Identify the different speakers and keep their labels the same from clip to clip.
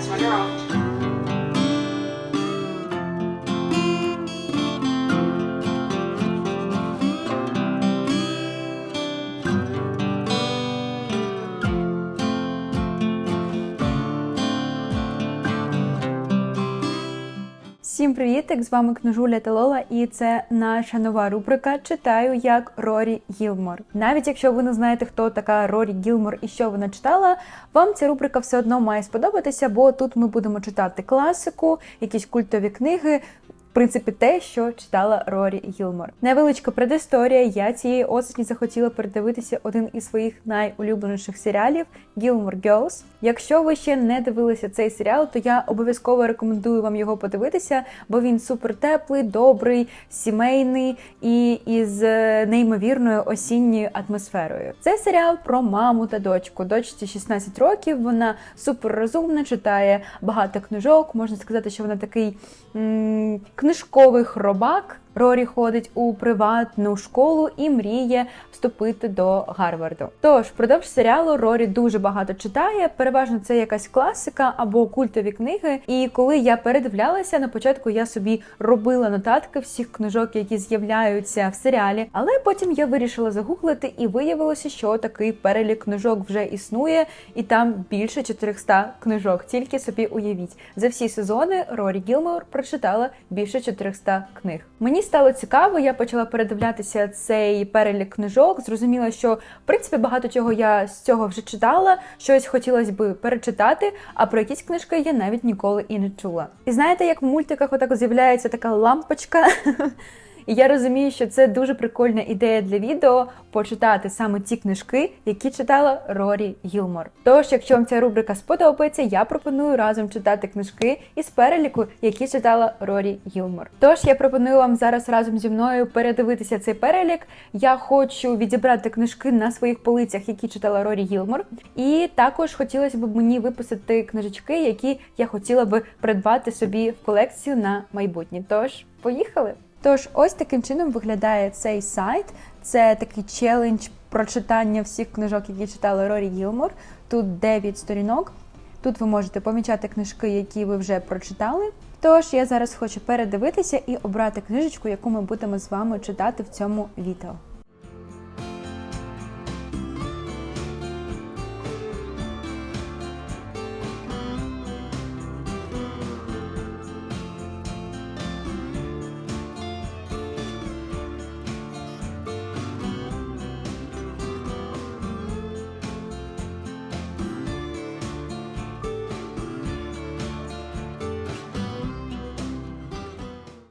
Speaker 1: That's my
Speaker 2: girl. Привітик! З вами книжуля та Лола, і це наша нова рубрика Читаю як Рорі Гілмор. Навіть якщо ви не знаєте, хто така Рорі Гілмор і що вона читала, вам ця рубрика все одно має сподобатися, бо тут ми будемо читати класику, якісь культові книги. В принципі, те, що читала Рорі Гілмор. Невеличка предісторія. Я цієї осені захотіла передивитися один із своїх найулюбленіших серіалів Gilmore Girls. Якщо ви ще не дивилися цей серіал, то я обов'язково рекомендую вам його подивитися, бо він супер теплий, добрий, сімейний і із е, неймовірною осінньою атмосферою. Це серіал про маму та дочку. Дочці 16 років. Вона супер розумна, читає багато книжок. Можна сказати, що вона такий книжковий хробак. Рорі ходить у приватну школу і мріє вступити до Гарварду. Тож, впродовж серіалу Рорі дуже багато читає. Переважно це якась класика або культові книги. І коли я передивлялася на початку, я собі робила нотатки всіх книжок, які з'являються в серіалі. Але потім я вирішила загуглити, і виявилося, що такий перелік книжок вже існує, і там більше 400 книжок. Тільки собі уявіть, за всі сезони Рорі Гілмор прочитала більше 400 книг. Мені стало цікаво, я почала передивлятися цей перелік книжок. Зрозуміла, що в принципі багато чого я з цього вже читала, щось хотілося би перечитати, а про якісь книжки я навіть ніколи і не чула. І знаєте, як в мультиках отак з'являється така лампочка. І я розумію, що це дуже прикольна ідея для відео почитати саме ті книжки, які читала Рорі Гілмор. Тож, якщо вам ця рубрика сподобається, я пропоную разом читати книжки із переліку, які читала Рорі Гілмор. Тож я пропоную вам зараз разом зі мною передивитися цей перелік. Я хочу відібрати книжки на своїх полицях, які читала Рорі Гілмор. І також хотілося б мені виписати книжечки, які я хотіла би придбати собі в колекцію на майбутнє. Тож, поїхали! Тож, ось таким чином виглядає цей сайт. Це такий челендж прочитання всіх книжок, які читали Рорі Гілмор. Тут 9 сторінок. Тут ви можете помічати книжки, які ви вже прочитали. Тож я зараз хочу передивитися і обрати книжечку, яку ми будемо з вами читати в цьому відео.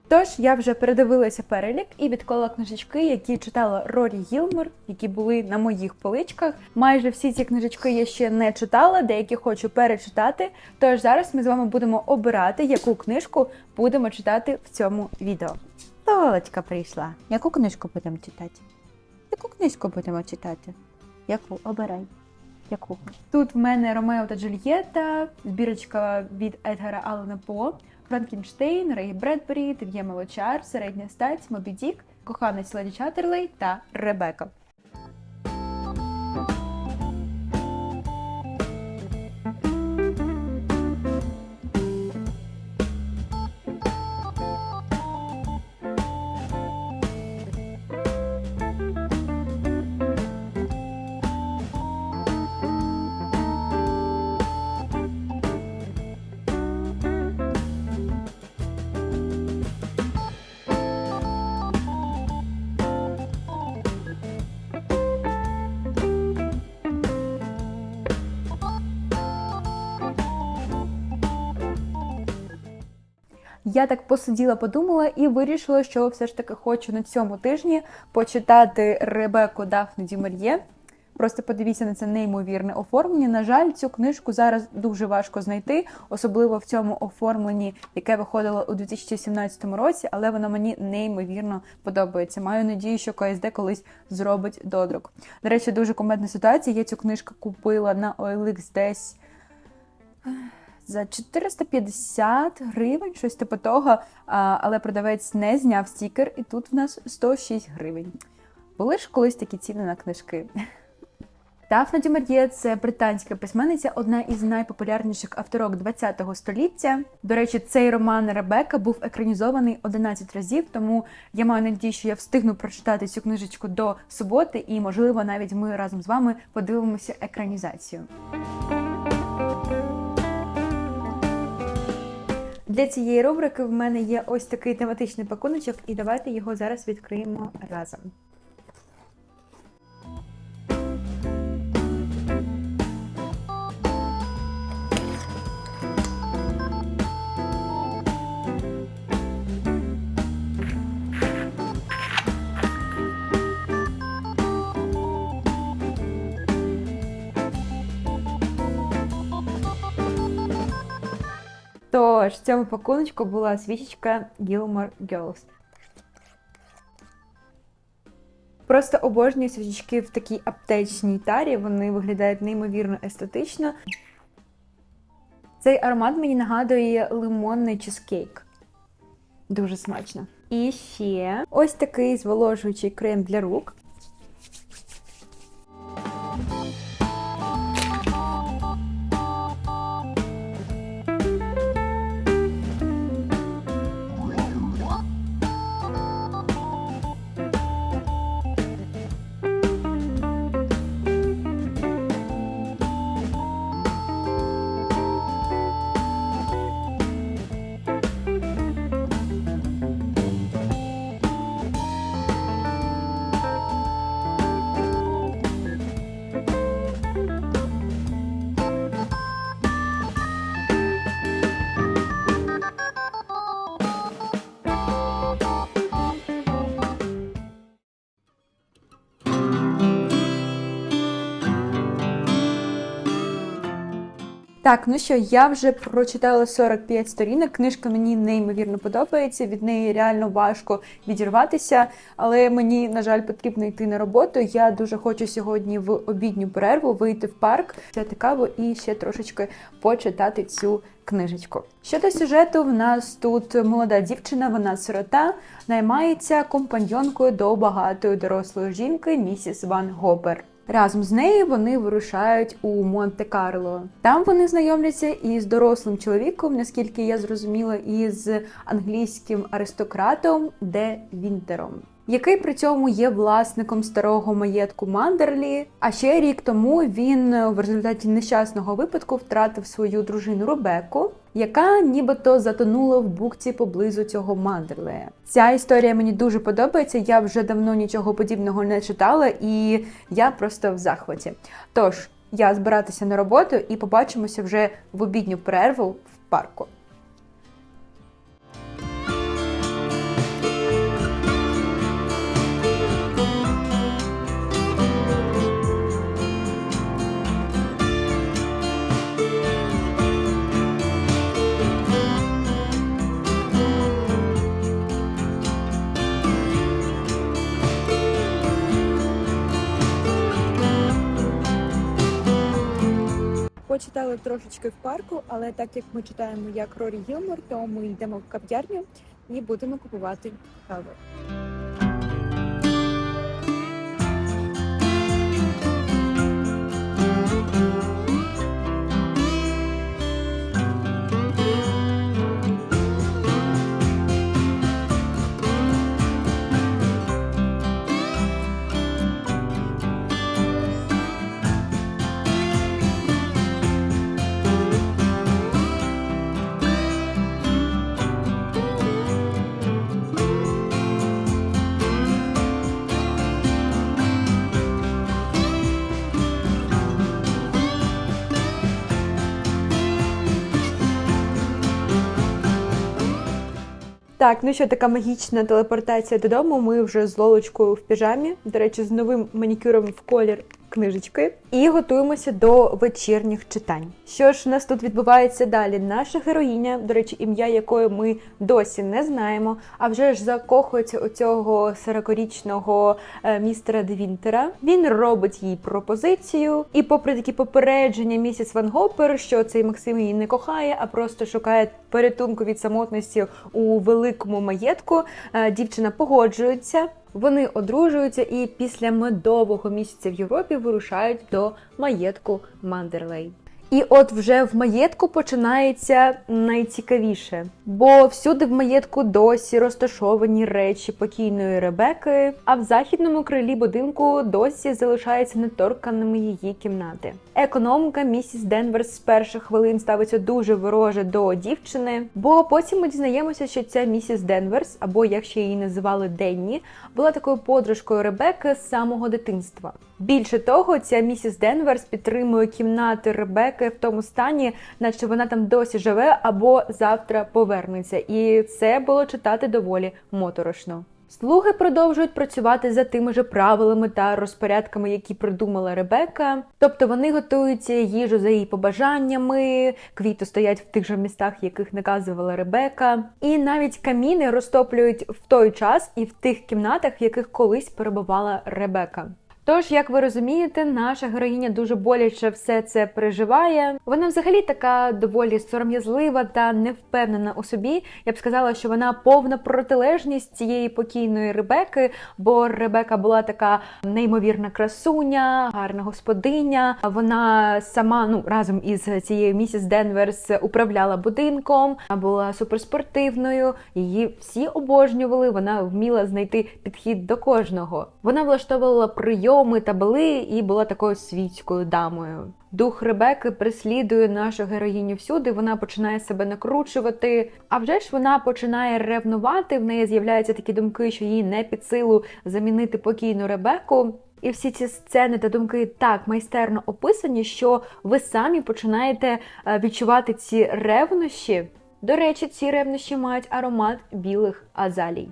Speaker 2: Тож я вже передивилася перелік і відклала книжечки, які читала Рорі Гілмор, які були на моїх поличках. Майже всі ці книжечки я ще не читала, деякі хочу перечитати. Тож зараз ми з вами будемо обирати, яку книжку будемо читати в цьому відео. Лолочка прийшла. Яку книжку будемо читати? Яку книжку будемо читати? Яку? Обирай. Яку? Тут в мене Ромео та Джульєта, збірочка від Едгара Аллена По, Франкенштейн, Рей Бредбері, Дев'є Молочар, Середня стать, Мобі Дік, Коханець Леді Чатерлей та Ребека. Я так посиділа, подумала і вирішила, що все ж таки хочу на цьому тижні почитати Ребеку Дафну Дімар'є. Просто подивіться на це неймовірне оформлення. На жаль, цю книжку зараз дуже важко знайти, особливо в цьому оформленні, яке виходило у 2017 році, але воно мені неймовірно подобається. Маю надію, що КСД колись зробить додрук. До речі, дуже комедна ситуація. Я цю книжку купила на OLX десь за 450 гривень, щось типу того. Але продавець не зняв стікер, і тут в нас 106 гривень. Були ж колись такі ціни на книжки. Дафна Дюмардьє – це британська письменниця, одна із найпопулярніших авторок ХХ століття. До речі, цей роман Ребека був екранізований 11 разів, тому я маю надію, що я встигну прочитати цю книжечку до суботи, і можливо навіть ми разом з вами подивимося екранізацію. Для цієї рубрики в мене є ось такий тематичний пакуночок, і давайте його зараз відкриємо разом. Тож, в цьому пакуночку була свічечка Gilmore Girls. Просто обожнюю свічечки в такій аптечній тарі, вони виглядають неймовірно естетично. Цей аромат мені нагадує лимонний чизкейк. Дуже смачно. І ще ось такий зволожуючий крем для рук. Так, ну що, я вже прочитала 45 сторінок. Книжка мені неймовірно подобається. Від неї реально важко відірватися, але мені, на жаль, потрібно йти на роботу. Я дуже хочу сьогодні в обідню перерву вийти в парк, взяти каву і ще трошечки почитати цю книжечку. Щодо сюжету, в нас тут молода дівчина, вона сирота, наймається компаньонкою до багатої дорослої жінки, місіс Ван Гопер. Разом з нею вони вирушають у Монте-Карло. Там вони знайомляться із дорослим чоловіком, наскільки я зрозуміла, із англійським аристократом Де Вінтером. Який при цьому є власником старого маєтку Мандерлі. А ще рік тому він в результаті нещасного випадку втратив свою дружину Ребеку, яка нібито затонула в бухті поблизу цього Мандерлея. Ця історія мені дуже подобається. Я вже давно нічого подібного не читала, і я просто в захваті. Тож я збиратися на роботу і побачимося вже в обідню перерву в парку. Почитали трошечки в парку, але так як ми читаємо як Рорі Гілмор, то ми йдемо в кав'ярню і будемо купувати каву. Так, ну що, така магічна телепортація додому. Ми вже з лолочкою в піжамі, до речі, з новим манікюром в колір книжечки, і готуємося до вечірніх читань. Що ж у нас тут відбувається далі? Наша героїня, до речі, ім'я якої ми досі не знаємо, а вже ж закохується у цього 40-річного е, містера Девінтера. Він робить їй пропозицію, і, попри такі попередження, місіс Ван Гопер, що цей Максим її не кохає, а просто шукає порятунку від самотності у великому маєтку. е, Дівчина погоджується. Вони одружуються і після медового місяця в Європі вирушають до маєтку Мандерлей. І от вже в маєтку починається найцікавіше, бо всюди в маєтку досі розташовані речі покійної Ребеки, а в західному крилі будинку досі залишаються неторканими її кімнати. Економка місіс Денверс з перших хвилин ставиться дуже вороже до дівчини, бо потім ми дізнаємося, що ця місіс Денверс, або як ще її називали Денні, була такою подружкою Ребекки з самого дитинства. Більше того, ця місіс Денверс підтримує кімнати Ребекки в тому стані, наче вона там досі живе або завтра повернеться. І це було читати доволі моторошно. Слуги продовжують працювати за тими же правилами та розпорядками, які придумала Ребекка. Тобто вони готують їжу за її побажаннями, квіти стоять в тих же містах, яких наказувала Ребекка. І навіть каміни розтоплюють в той час і в тих кімнатах, в яких колись перебувала Ребекка. Тож, як ви розумієте, наша героїня дуже боляче все це переживає. Вона взагалі така доволі сором'язлива та невпевнена у собі. Я б сказала, що вона повна протилежність цієї покійної Ребеки, бо Ребека була така неймовірна красуня, гарна господиня. Вона сама ну разом із цією місіс Денверс управляла будинком, була суперспортивною. Її всі обожнювали. Вона вміла знайти підхід до кожного. Вона влаштовувала прийоми та бали і була такою світською дамою. Дух Ребеки преслідує нашу героїню всюди. Вона починає себе накручувати. А вже ж вона починає ревнувати. В неї з'являються такі думки, що їй не під силу замінити покійну Ребеку. І всі ці сцени та думки так майстерно описані, що ви самі починаєте е, відчувати ці ревнощі. До речі, ці ревнощі мають аромат білих азалій.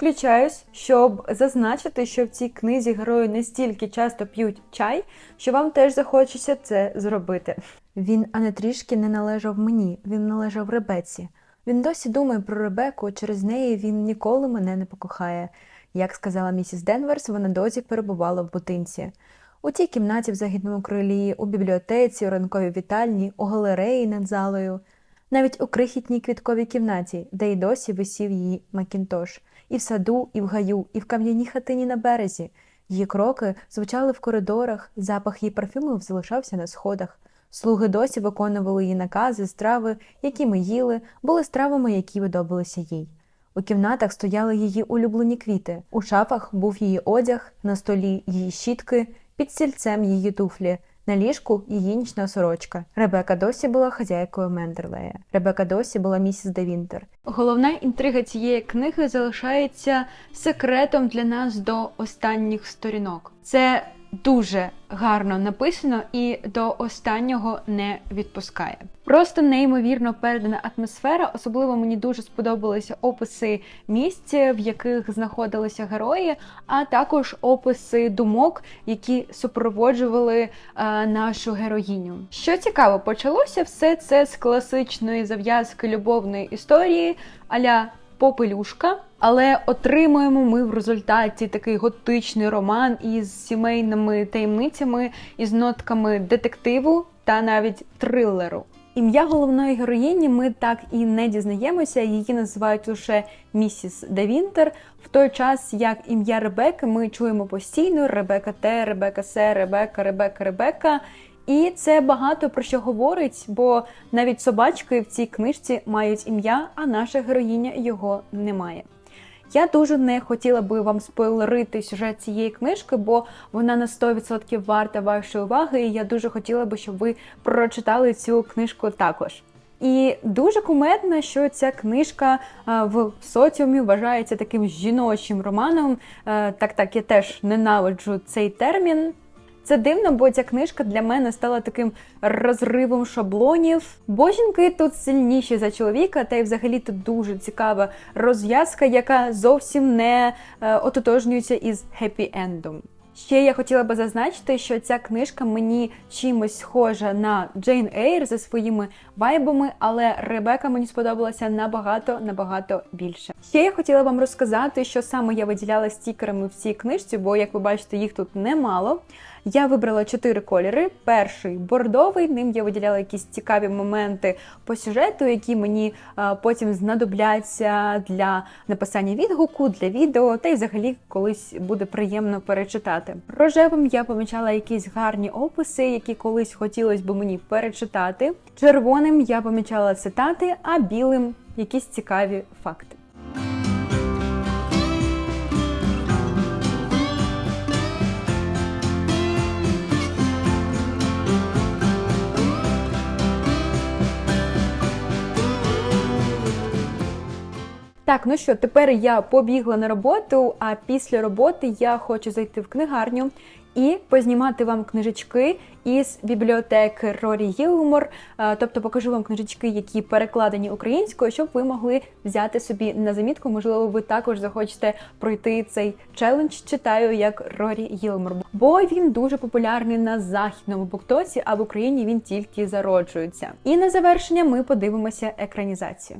Speaker 2: Підключаюсь, щоб зазначити, що в цій книзі герої настільки часто п'ють чай, що вам теж захочеться це зробити. Він ане трішки не належав мені, він належав Ребеці. Він досі думає про Ребеку, через неї він ніколи мене не покохає. Як сказала місіс Денверс, вона досі перебувала в бутинці. У тій кімнаті в західному крилі, у бібліотеці, у ранковій вітальні, у галереї над залою, навіть у крихітній квітковій кімнаті, де й досі висів її Макінтош, і в саду, і в гаю, і в кам'яній хатині на березі. Її кроки звучали в коридорах, запах її парфюмів залишався на сходах. Слуги досі виконували її накази, страви, які ми їли, були стравами, які видобилися їй. У кімнатах стояли її улюблені квіти, у шафах був її одяг, на столі її щітки, під стільцем її туфлі, на ліжку її нічна сорочка. Ребека досі була хазяйкою Мендерлея. Ребека досі була місіс Девінтер. Головна інтрига цієї книги залишається секретом для нас до останніх сторінок. Це дуже гарно написано і до останнього не відпускає. Просто неймовірно передана атмосфера. Особливо мені дуже сподобалися описи місць, в яких знаходилися герої, а також описи думок, які супроводжували е, нашу героїню. Що цікаво, почалося все це з класичної зав'язки любовної історії аля попелюшка. Але отримуємо ми в результаті такий готичний роман із сімейними таємницями, із нотками детективу та навіть трилеру. Ім'я головної героїні ми так і не дізнаємося. Її називають лише місіс Девінтер. В той час як ім'я Ребекки ми чуємо постійно: Ребека Т, Ребека С, Ребека, Ребека, Ребека. І це багато про що говорить, бо навіть собачки в цій книжці мають ім'я, а наша героїня його не має. Я дуже не хотіла би вам спойлерити сюжет цієї книжки, бо вона на 100% варта вашої уваги, і я дуже хотіла би, щоб ви прочитали цю книжку також. І дуже кумедно, що ця книжка в соціумі вважається таким жіночим романом. Е, Так, так, я теж ненавиджу цей термін. Це дивно, бо ця книжка для мене стала таким розривом шаблонів. Бо жінки тут сильніші за чоловіка, та й взагалі тут дуже цікава розв'язка, яка зовсім не е, ототожнюється із хеппі-ендом. Ще я хотіла би зазначити, що ця книжка мені чимось схожа на Джейн Ейр за своїми вайбами, але Ребека мені сподобалася набагато набагато більше. Ще я хотіла вам розказати, що саме я виділяла стікерами в цій книжці, бо як ви бачите, їх тут немало. Я вибрала чотири кольори. Перший бордовий, ним я виділяла якісь цікаві моменти по сюжету, які мені а, потім знадобляться для написання відгуку, для відео, та й взагалі колись буде приємно перечитати. Рожевим я помічала якісь гарні описи, які колись хотілося б мені перечитати. Червоним я помічала цитати, а білим якісь цікаві факти. Так, ну що, тепер я побігла на роботу, а після роботи я хочу зайти в книгарню і познімати вам книжечки із бібліотеки Рорі Гілмор. Е, Тобто покажу вам книжечки, які перекладені українською, щоб ви могли взяти собі на замітку. Можливо, ви також захочете пройти цей челендж. Читаю як Рорі Гілмор. Бо він дуже популярний на західному буктоці, а в Україні він тільки зароджується. І на завершення ми подивимося екранізацію.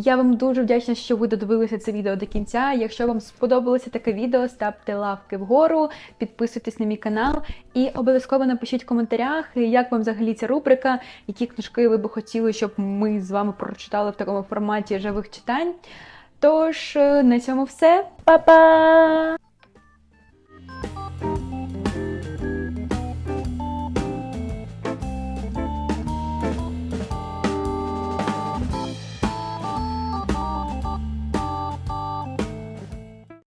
Speaker 2: Я вам дуже вдячна, що ви додивилися це відео до кінця. Якщо вам сподобалося таке відео, ставте лавки вгору, підписуйтесь на мій канал і обов'язково напишіть в коментарях, як вам взагалі ця рубрика, які книжки ви би хотіли, щоб ми з вами прочитали в такому форматі живих читань. Тож, на цьому все. Па-па!